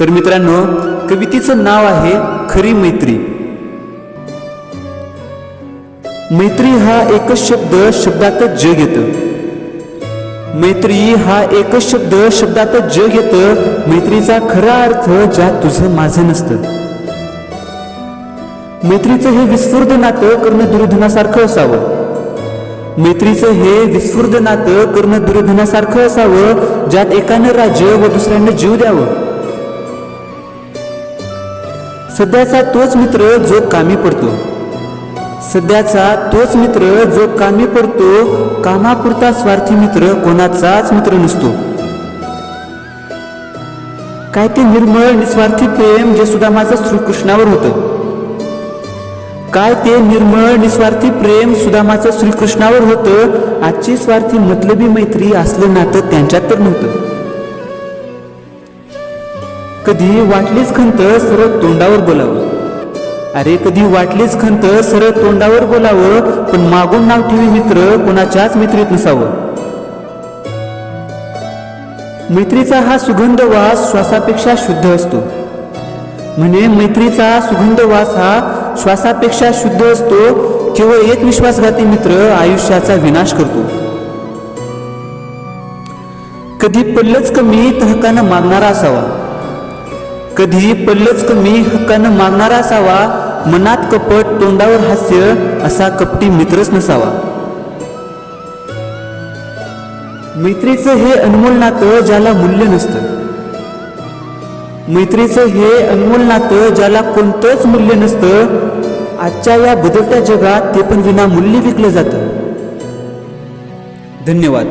तर मित्रांनो कवितेचं नाव आहे खरी मैत्री. मैत्री हा एकच शब्द शब्दातच जग येत मैत्री हा एकच शब्द शब्दातच जग येतं मैत्रीचा खरा अर्थ ज्यात तुझं माझं नसतं. मैत्रीचं हे विस्फुर्द नातं कर्ण दुर्धनासारखं असावं. मैत्रीचं हे विस्फुर्द नातं कर्ण दुर्धनासारखं असावं ज्यात एकानं राज्य व दुसऱ्यानं जीव द्यावं. सध्याचा तोच मित्र जो कामी पडतो. सध्याचा तोच मित्र जो कामी पडतो कामापुरता स्वार्थी मित्र कोणाचाच मित्र नसतो. काय ते निर्मळ निस्वार्थी प्रेम जे सुदामाचं श्रीकृष्णावर होतं. काय ते निर्मळ निस्वार्थी प्रेम सुदामाचं श्रीकृष्णावर होतं आजची स्वार्थी मतलबी मैत्री असलं नातं त्यांच्यात तर नव्हतं. कधी वाटलीच खंत सरळ तोंडावर बोलावं. अरे कधी वाटलीच खंत सरळ तोंडावर बोलावं पण मागून नाव ठेवी मित्र कोणाच्याच मैत्रीत नसावं. मैत्रीचा हा सुगंध वास श्वासापेक्षा शुद्ध असतो. म्हणे मैत्रीचा सुगंध वास हा श्वासापेक्षा शुद्ध असतो केवळ एक विश्वासघाती मित्र आयुष्याचा विनाश करतो. कधी पडलंच कमी तहकानं मागणारा असावा. कधी पडलंच कमी हक्कानं मागणारा असावा. मनात कपट तोंडावर हास्य असा कपटी मित्रच नसावा. मैत्रीचं हे अनमोल नातं ज्याला मूल्य नसतं. मैत्रीचं हे अनमोल नातं ज्याला कोणतंच मूल्य नसतं. आजच्या या बदलत्या जगात ते पण विनामूल्य विकलं जातं. धन्यवाद.